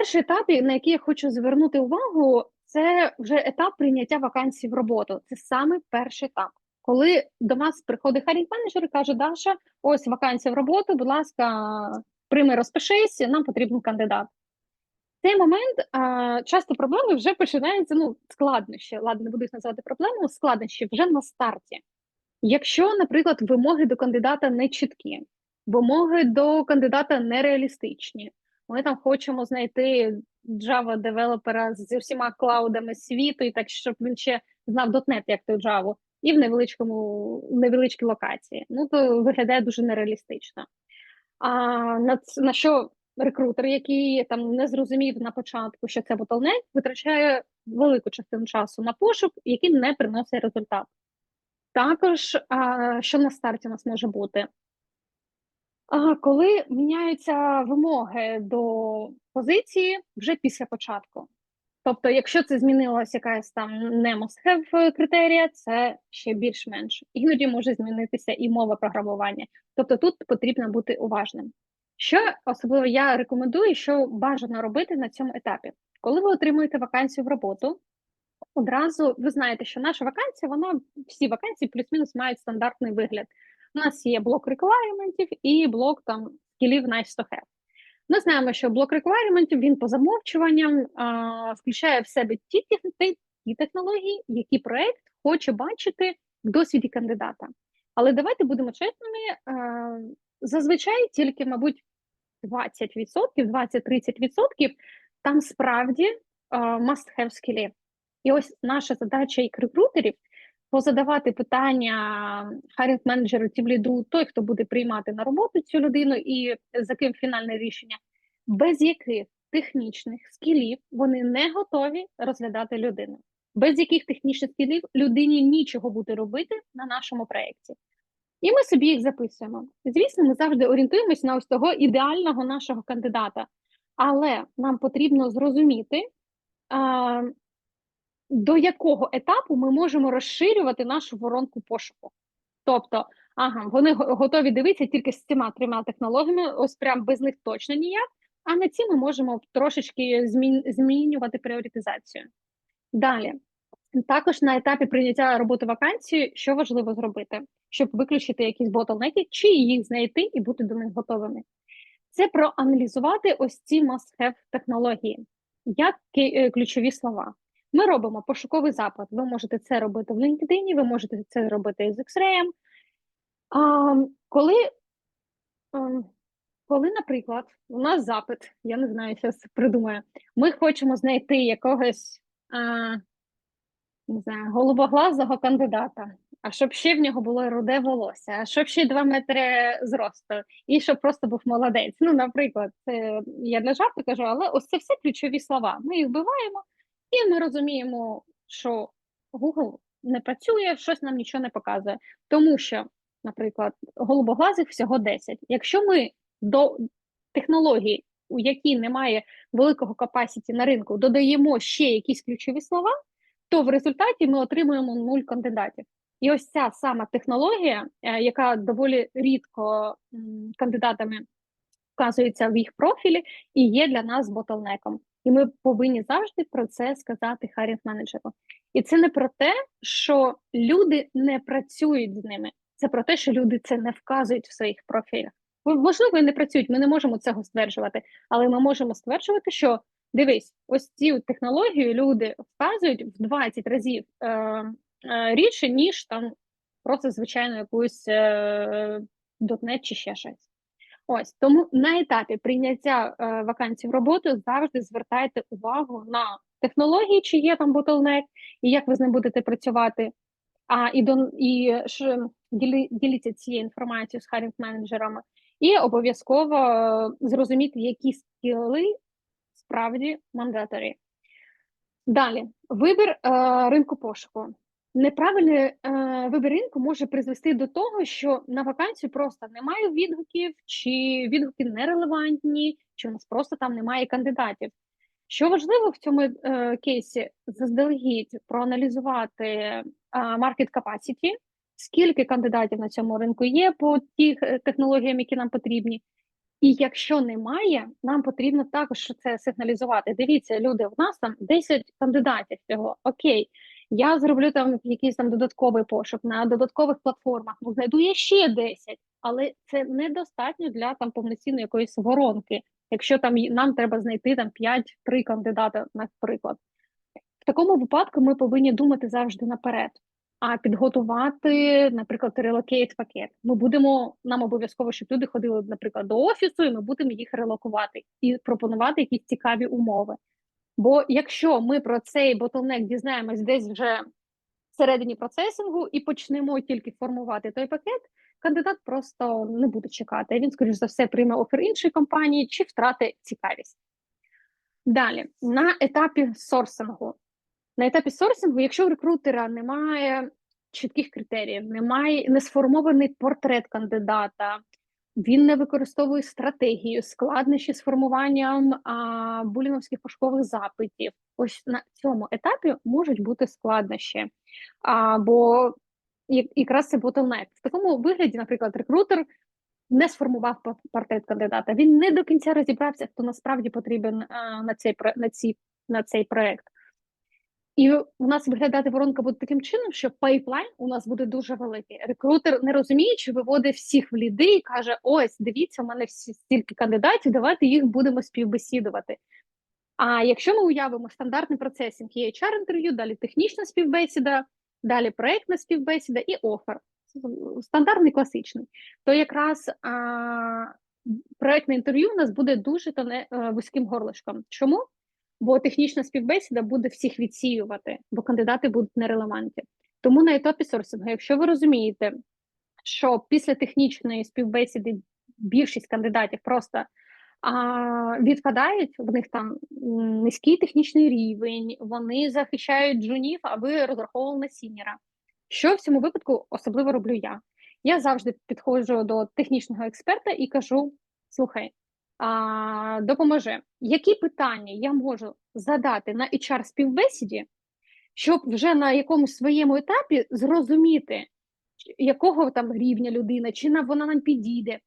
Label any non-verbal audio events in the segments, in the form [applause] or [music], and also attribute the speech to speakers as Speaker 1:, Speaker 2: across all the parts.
Speaker 1: Перший етап, на який я хочу звернути увагу, це вже етап прийняття вакансій в роботу. Це саме перший етап. Коли до нас приходить харінг менеджер і каже, Даша, ось вакансія в роботу, будь ласка, прийми, розпишись, нам потрібен кандидат. В цей момент а, часто проблеми вже починаються ну, складнощі. Ладно, не буду їх називати проблемою, складнощі вже на старті. Якщо, наприклад, вимоги до кандидата не чіткі, вимоги до кандидата нереалістичні, ми там хочемо знайти Java девелопера з усіма клаудами світу, і так щоб він ще знав .NET, як той Java, і в невеличкому невеличкій локації. Ну то виглядає дуже нереалістично. А на на що рекрутер, який там не зрозумів на початку, що це bottleneck, витрачає велику частину часу на пошук, який не приносить результат. Також, а, що на старті у нас може бути? А, коли міняються вимоги до позиції вже після початку. Тобто, якщо це змінилася якась там не must-have критерія, це ще більш-менш. Іноді може змінитися і мова програмування. Тобто тут потрібно бути уважним. Що особливо я рекомендую, що бажано робити на цьому етапі, коли ви отримуєте вакансію в роботу, одразу ви знаєте, що наша вакансія, вона всі вакансії плюс-мінус мають стандартний вигляд. У нас є блок реквайрементів і блок там скілів nice to have. Ми знаємо, що блок реквайрементів він по замовчуванням а, включає в себе ті, ті, ті технології, які проект хоче бачити в досвіді кандидата. Але давайте будемо чесними. А, зазвичай тільки, мабуть, 20%, 20-30% там справді must have скілів. І ось наша задача як рекрутерів позадавати питання харінг менеджеру тім ліду, той, хто буде приймати на роботу цю людину, і за ким фінальне рішення, без яких технічних скілів вони не готові розглядати людину, без яких технічних скілів людині нічого буде робити на нашому проєкті. І ми собі їх записуємо. Звісно, ми завжди орієнтуємося на ось того ідеального нашого кандидата, але нам потрібно зрозуміти, до якого етапу ми можемо розширювати нашу воронку пошуку. Тобто, ага, вони готові дивитися тільки з цими трьома технологіями, ось прям без них точно ніяк. А на ці ми можемо трошечки змін, змінювати пріоритизацію. Далі, також на етапі прийняття роботи вакансії, що важливо зробити, щоб виключити якісь ботлнеки, чи їх знайти і бути до них готовими. Це проаналізувати ось ці must-have технології, як е, ключові слова. Ми робимо пошуковий запит. Ви можете це робити в LinkedIn, ви можете це робити з X-Ray. Коли, коли, наприклад, у нас запит, я не знаю, що придумаю, ми хочемо знайти якогось а, не знаю, голубоглазого кандидата, а щоб ще в нього було руде волосся, а щоб ще два метри зросту, і щоб просто був молодець. Ну, наприклад, я для жарту кажу, але ось це все ключові слова. Ми їх вбиваємо. І ми розуміємо, що Google не працює, щось нам нічого не показує. Тому що, наприклад, голубоглазих всього 10. Якщо ми до технології, у якій немає великого капасіті на ринку, додаємо ще якісь ключові слова, то в результаті ми отримуємо нуль кандидатів. І ось ця сама технологія, е, яка доволі рідко кандидатами вказується в їх профілі, і є для нас ботлнеком. І ми повинні завжди про це сказати харінг менеджеру. І це не про те, що люди не працюють з ними, це про те, що люди це не вказують в своїх профілях. Можливо, і не працюють, ми не можемо цього стверджувати, але ми можемо стверджувати, що дивись, ось цю технологію люди вказують в 20 разів е, е, рідше, ніж там просто звичайно якусь е, .NET чи ще щось. Ось тому на етапі прийняття е, вакансій в роботу завжди звертайте увагу на технології, чи є там bottleneck, і як ви з ним будете працювати. А і до і ж ділі, діліться цією інформацією з харінг менеджерами, і обов'язково е, зрозуміти, які скіли справді мандаторі. Далі вибір е, ринку пошуку. Неправильний е, вибір ринку може призвести до того, що на вакансію просто немає відгуків, чи відгуки нерелевантні, чи у нас просто там немає кандидатів. Що важливо в цьому е, кейсі, заздалегідь проаналізувати е, market capacity, скільки кандидатів на цьому ринку є по тих е, технологіям, які нам потрібні, І якщо немає, нам потрібно також це сигналізувати. Дивіться, люди, в нас там 10 кандидатів всього. Окей, я зроблю там якийсь там додатковий пошук на додаткових платформах. Ну, знайду я ще 10, але це недостатньо для там повноцінної якоїсь воронки. Якщо там нам треба знайти там 5-3 кандидата, наприклад. В такому випадку ми повинні думати завжди наперед, а підготувати, наприклад, релокейт пакет. Ми будемо нам обов'язково, щоб люди ходили, наприклад, до офісу, і ми будемо їх релокувати і пропонувати якісь цікаві умови. Бо якщо ми про цей ботлнек дізнаємось десь вже всередині процесингу і почнемо тільки формувати той пакет, кандидат просто не буде чекати. Він, скоріш за все, прийме офер іншої компанії чи втратить цікавість. Далі, на етапі сорсингу. На етапі сорсингу, якщо у рекрутера немає чітких критеріїв, немає не сформований портрет кандидата, він не використовує стратегію, складнощі з формуванням а, булінгівських пошукових запитів. Ось на цьому етапі можуть бути складнощі. А, бо якраз це bottleneck. В такому вигляді, наприклад, рекрутер не сформував пор- портрет кандидата. Він не до кінця розібрався, хто насправді потрібен а, на цей на ці на цей проект. І у нас виглядати воронка буде таким чином, що пайплайн у нас буде дуже великий. Рекрутер не розуміючи, виводить всіх в ліди і каже: ось, дивіться, у мене всі стільки кандидатів, давайте їх будемо співбесідувати. А якщо ми уявимо стандартний процесінг, є HR інтерв'ю, далі технічна співбесіда, далі проектна співбесіда і офер. Стандартний класичний. То якраз а, проектне інтерв'ю у нас буде дуже тоне, е, вузьким горлишком. Чому? Бо технічна співбесіда буде всіх відсіювати, бо кандидати будуть нерелевантні. Тому на етапі сорсингу, якщо ви розумієте, що після технічної співбесіди більшість кандидатів просто а, відпадають, в них там низький технічний рівень, вони захищають джунів, а ви розраховували на сіньора. Що в цьому випадку особливо роблю я? Я завжди підходжу до технічного експерта і кажу: слухай, а, допоможи, які питання я можу задати на HR співбесіді, щоб вже на якомусь своєму етапі зрозуміти, якого там рівня людина, чи на вона нам підійде.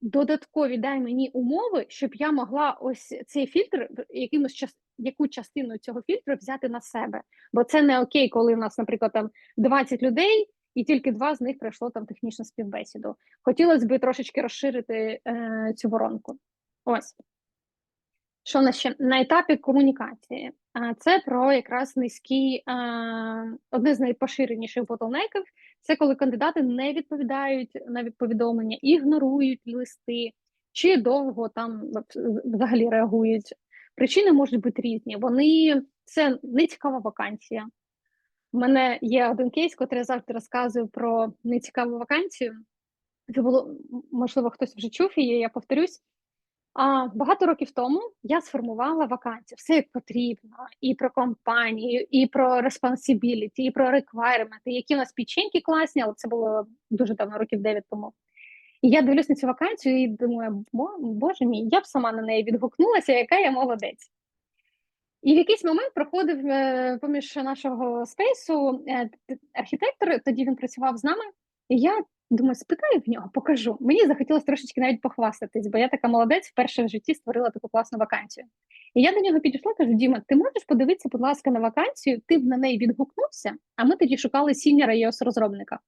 Speaker 1: Додаткові дай мені умови, щоб я могла ось цей фільтр, якимось яку частину цього фільтру взяти на себе. Бо це не окей, коли в нас, наприклад, там 20 людей, і тільки два з них пройшло там технічну співбесіду. Хотілося б трошечки розширити е, цю воронку. Ось. Що на ще на етапі комунікації? Це про якраз низький, одне з найпоширеніших ботлнеків. Це коли кандидати не відповідають на від- повідомлення, ігнорують листи чи довго там взагалі реагують. Причини можуть бути різні. Вони це не цікава вакансія. У мене є один кейс, котрий я завжди розказую про нецікаву вакансію. Це було можливо, хтось вже чув її, я повторюсь. А, багато років тому я сформувала вакансію, все як потрібно, і про компанію, і про responsibility, і про requirement, які у нас печеньки класні, але це було дуже давно, років 9 тому. І я дивлюсь на цю вакансію і думаю, «Бо- боже мій, я б сама на неї відгукнулася, яка я молодець. І в якийсь момент проходив е, поміж нашого спейсу е, архітектор, тоді він працював з нами, і я думаю, спитаю в нього, покажу. Мені захотілося трошечки навіть похвастатись, бо я така молодець, вперше в житті створила таку класну вакансію. І я до нього підійшла, кажу: Діма, ти можеш подивитися, будь ласка, на вакансію, ти б на неї відгукнувся, а ми тоді шукали сіньора iOS розробника.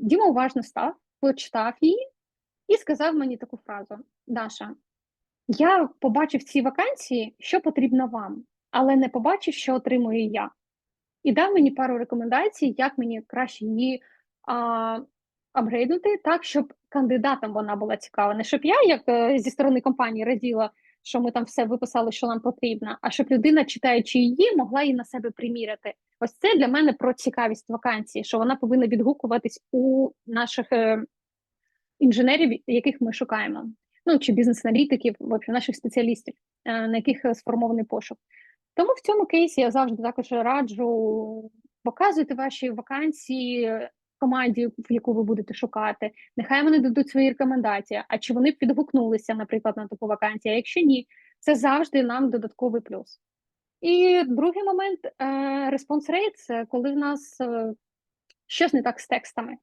Speaker 1: Діма уважно став, почитав її і сказав мені таку фразу: Даша, я побачив в цій вакансії, що потрібно вам, але не побачив, що отримую я. І дав мені пару рекомендацій, як мені краще її а, апгрейднути так, щоб кандидатам вона була цікава. Не щоб я, як е, зі сторони компанії, раділа, що ми там все виписали, що нам потрібно, а щоб людина, читаючи її, могла її на себе приміряти. Ось це для мене про цікавість вакансії, що вона повинна відгукуватись у наших е, інженерів, яких ми шукаємо. Ну чи бізнес-аналітиків, общем, наших спеціалістів, е, на яких е, сформований пошук. Тому в цьому кейсі я завжди також раджу показуйте ваші вакансії команді, в яку ви будете шукати. Нехай вони дадуть свої рекомендації. А чи вони підгукнулися, наприклад, на таку вакансію? А якщо ні, це завжди нам додатковий плюс. І другий момент респонс рейт – це коли в нас е, щось не так з текстами.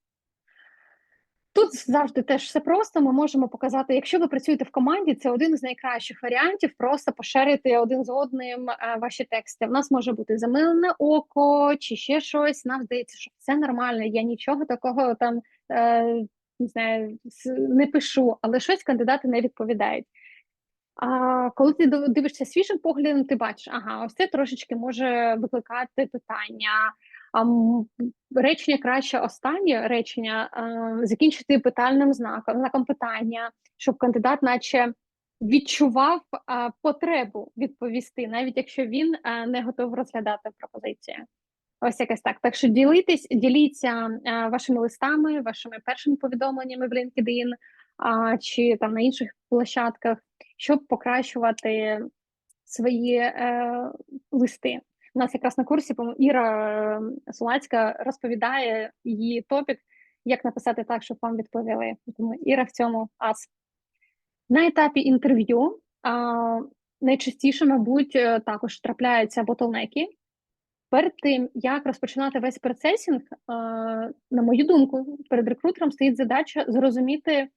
Speaker 1: Тут завжди теж все просто. Ми можемо показати, якщо ви працюєте в команді, це один з найкращих варіантів. Просто поширити один з одним е, ваші тексти. В нас може бути замилене око чи ще щось. Нам здається, що все нормально. Я нічого такого там е, не знаю, не пишу, але щось кандидати не відповідають. А коли ти дивишся свіжим поглядом, ти бачиш, ага, ось це трошечки може викликати питання. А речення краще останнє речення а, закінчити питальним знаком, знаком питання, щоб кандидат, наче відчував а, потребу відповісти, навіть якщо він а, не готов розглядати пропозицію. Ось якось так. Так що ділитись, діліться а, вашими листами, вашими першими повідомленнями в LinkedIn а, чи там на інших площадках, щоб покращувати свої е, листи. У нас якраз на курсі Іра е, Солацька розповідає її топік, як написати так, щоб вам відповіли. Тому Іра в цьому ас. На етапі інтерв'ю а, найчастіше, мабуть, е, також трапляються ботлнеки. Перед тим, як розпочинати весь процесінг, а, на мою думку, перед рекрутером стоїть задача зрозуміти,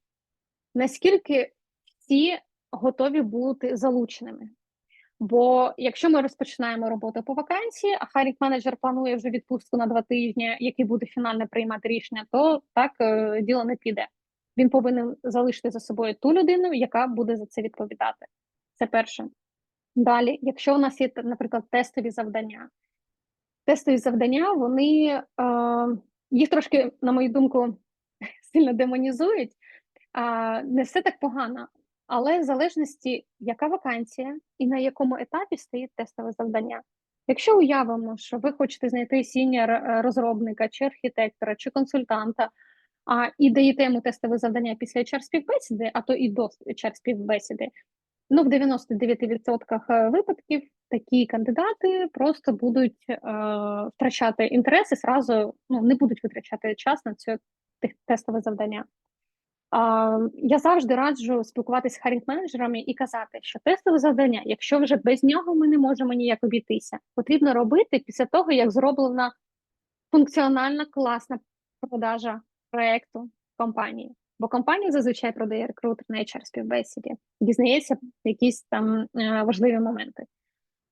Speaker 1: наскільки всі готові бути залученими. Бо якщо ми розпочинаємо роботу по вакансії, а хайрінг менеджер планує вже відпустку на два тижні, який буде фінально приймати рішення, то так е, діло не піде. Він повинен залишити за собою ту людину, яка буде за це відповідати. Це перше. Далі, якщо у нас є, наприклад, тестові завдання, тестові завдання, вони е, їх трошки, на мою думку, [laughs] сильно демонізують. А не все так погано. Але в залежності, яка вакансія і на якому етапі стоїть тестове завдання. Якщо уявимо, що ви хочете знайти сіньор е, розробника, чи архітектора, чи консультанта, а і даєте йому тестове завдання після hr співбесіди, а то і до hr співбесіди, ну в 99% е, випадків такі кандидати просто будуть е, втрачати інтереси, зразу ну, не будуть витрачати час на це тестове завдання. Я завжди раджу спілкуватися з харінг менеджерами і казати, що тестове завдання, якщо вже без нього ми не можемо ніяк обійтися, потрібно робити після того, як зроблена функціональна класна продажа проекту компанії. Бо компанія зазвичай продає рекрутер на HR співбесіді, дізнається якісь там е, важливі моменти.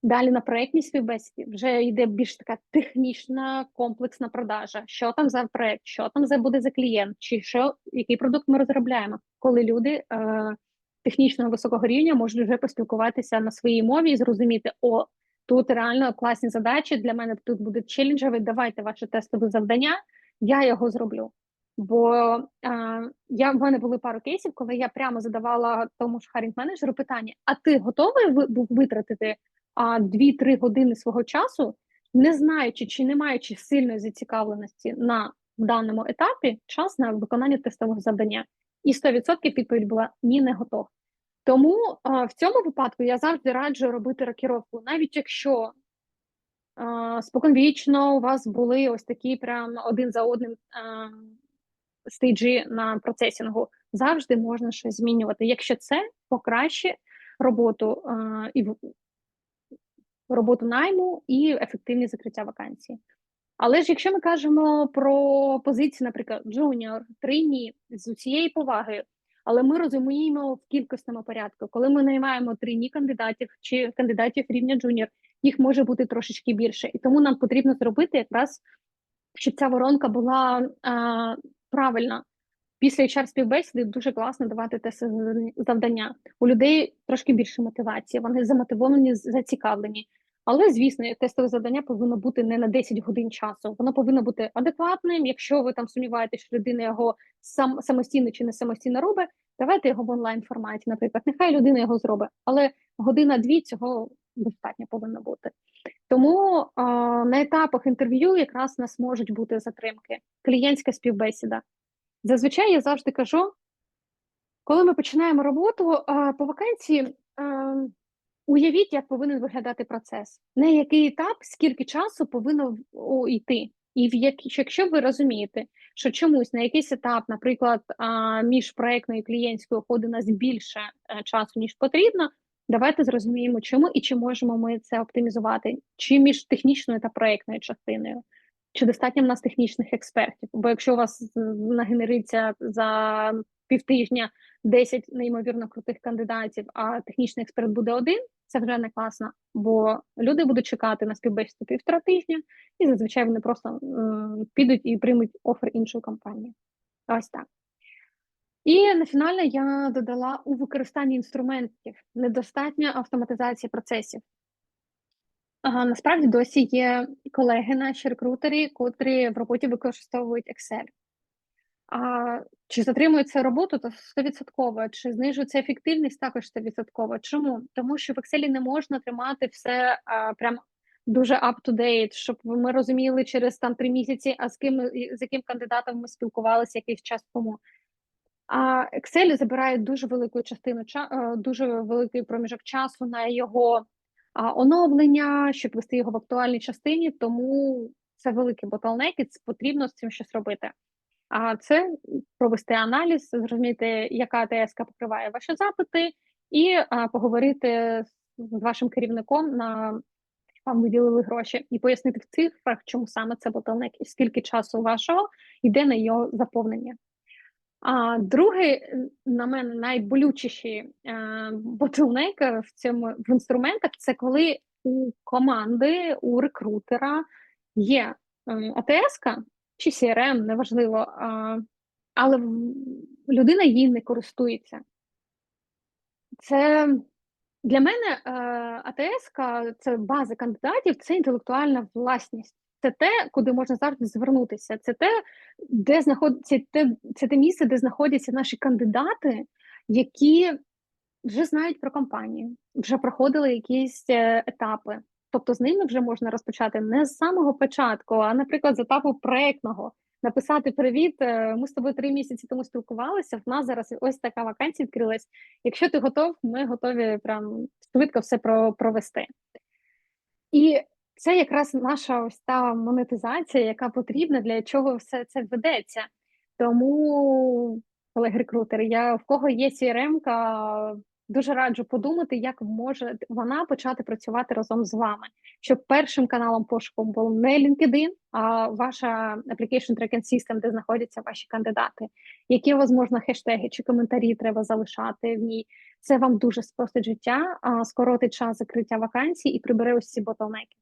Speaker 1: Далі на проєктній співбесіді вже йде більш така технічна комплексна продажа. Що там за проект, що там за буде за клієнт, чи що який продукт ми розробляємо, коли люди е, технічного високого рівня можуть вже поспілкуватися на своїй мові і зрозуміти, о, тут реально класні задачі. Для мене тут буде челенджовий. Давайте ваше тестове завдання, я його зроблю. Бо е, я в мене були пару кейсів, коли я прямо задавала тому ж харінг менеджеру питання: а ти готовий був витратити? А 2-3 години свого часу, не знаючи чи не маючи сильної зацікавленості на даному етапі, час на виконання тестового завдання. І 100% відповідь була ні, не готов. Тому а, в цьому випадку я завжди раджу робити рокіровку, навіть якщо а, споконвічно у вас були ось такі прям один за одним а, стейджі на процесінгу, завжди можна щось змінювати. Якщо це покращить роботу а, і роботу найму і ефективність закриття вакансії. Але ж якщо ми кажемо про позиції, наприклад, джуніор, трійні з усією повагою, але ми розуміємо в кількісному порядку, коли ми наймаємо трійні кандидатів чи кандидатів рівня джуніор, їх може бути трошечки більше, і тому нам потрібно зробити якраз, щоб ця воронка була а, правильна. Після hr співбесіди дуже класно давати те завдання. У людей трошки більше мотивації, вони замотивовані, зацікавлені. Але, звісно, тестове завдання повинно бути не на 10 годин часу. Воно повинно бути адекватним. Якщо ви там сумніваєтесь, що людина його сам самостійно чи не самостійно робить, давайте його в онлайн форматі. Наприклад, нехай людина його зробить, але година-дві цього достатньо повинно бути. Тому а, на етапах інтерв'ю якраз у нас можуть бути затримки. Клієнтська співбесіда. Зазвичай я завжди кажу, коли ми починаємо роботу по вакансії. Уявіть, як повинен виглядати процес, на який етап, скільки часу повинно йти. І в як, якщо ви розумієте, що чомусь на якийсь етап, наприклад, між проектною і клієнтською ходить нас більше е, часу, ніж потрібно, давайте зрозуміємо, чому і чи можемо ми це оптимізувати, чи між технічною та проектною частиною. Чи достатньо в нас технічних експертів. Бо якщо у вас нагенериться за півтижня 10 неймовірно крутих кандидатів, а технічний експерт буде один, це вже не класно, бо люди будуть чекати на співбесіду півтора тижня, і зазвичай вони просто підуть і приймуть офер іншої компанії. Ось так. І на фіналі я додала у використанні інструментів недостатня автоматизація процесів. Насправді досі є колеги, наші рекрутери, котрі в роботі використовують Excel. А чи затримується роботу, то 100%, чи знижується ефективність, також 100%. Чому? Тому що в Excel не можна тримати все а, прям дуже up-to-date, щоб ми розуміли через там три місяці, а з ким з яким кандидатом ми спілкувалися якийсь час тому. А Excel забирає дуже велику частину е, дуже великий проміжок часу на його оновлення, щоб вести його в актуальній частині, тому це великий bottleneck, і потрібно з цим щось робити. А це провести аналіз, зрозуміти, яка ТСК покриває ваші запити, і а, поговорити з вашим керівником на вам виділили гроші, і пояснити в цифрах, чому саме це bottleneck і скільки часу вашого йде на його заповнення. А другий, на мене, найболючіший ботлнек в цьому в інструментах це коли у команди, у рекрутера є АТС чи CRM, неважливо, а, але людина її не користується. Це для мене АТС, це база кандидатів, це інтелектуальна власність це те, куди можна завжди звернутися. Це те, де знаходиться те, це те місце, де знаходяться наші кандидати, які вже знають про компанію, вже проходили якісь е, етапи. Тобто з ними вже можна розпочати не з самого початку, а, наприклад, з етапу проектного. Написати привіт, е, ми з тобою три місяці тому спілкувалися. В нас зараз ось така вакансія відкрилась. Якщо ти готов, ми готові прям швидко все провести. І це якраз наша ось та монетизація, яка потрібна для чого все це ведеться. Тому, колеги-рекрутери, я в кого є crm дуже раджу подумати, як може вона почати працювати разом з вами, щоб першим каналом пошуку був не LinkedIn, а ваша application tracking system, де знаходяться ваші кандидати, які можна хештеги чи коментарі треба залишати в ній. Це вам дуже спростить життя, скоротить час закриття вакансій і прибере ось ці ботлнеки.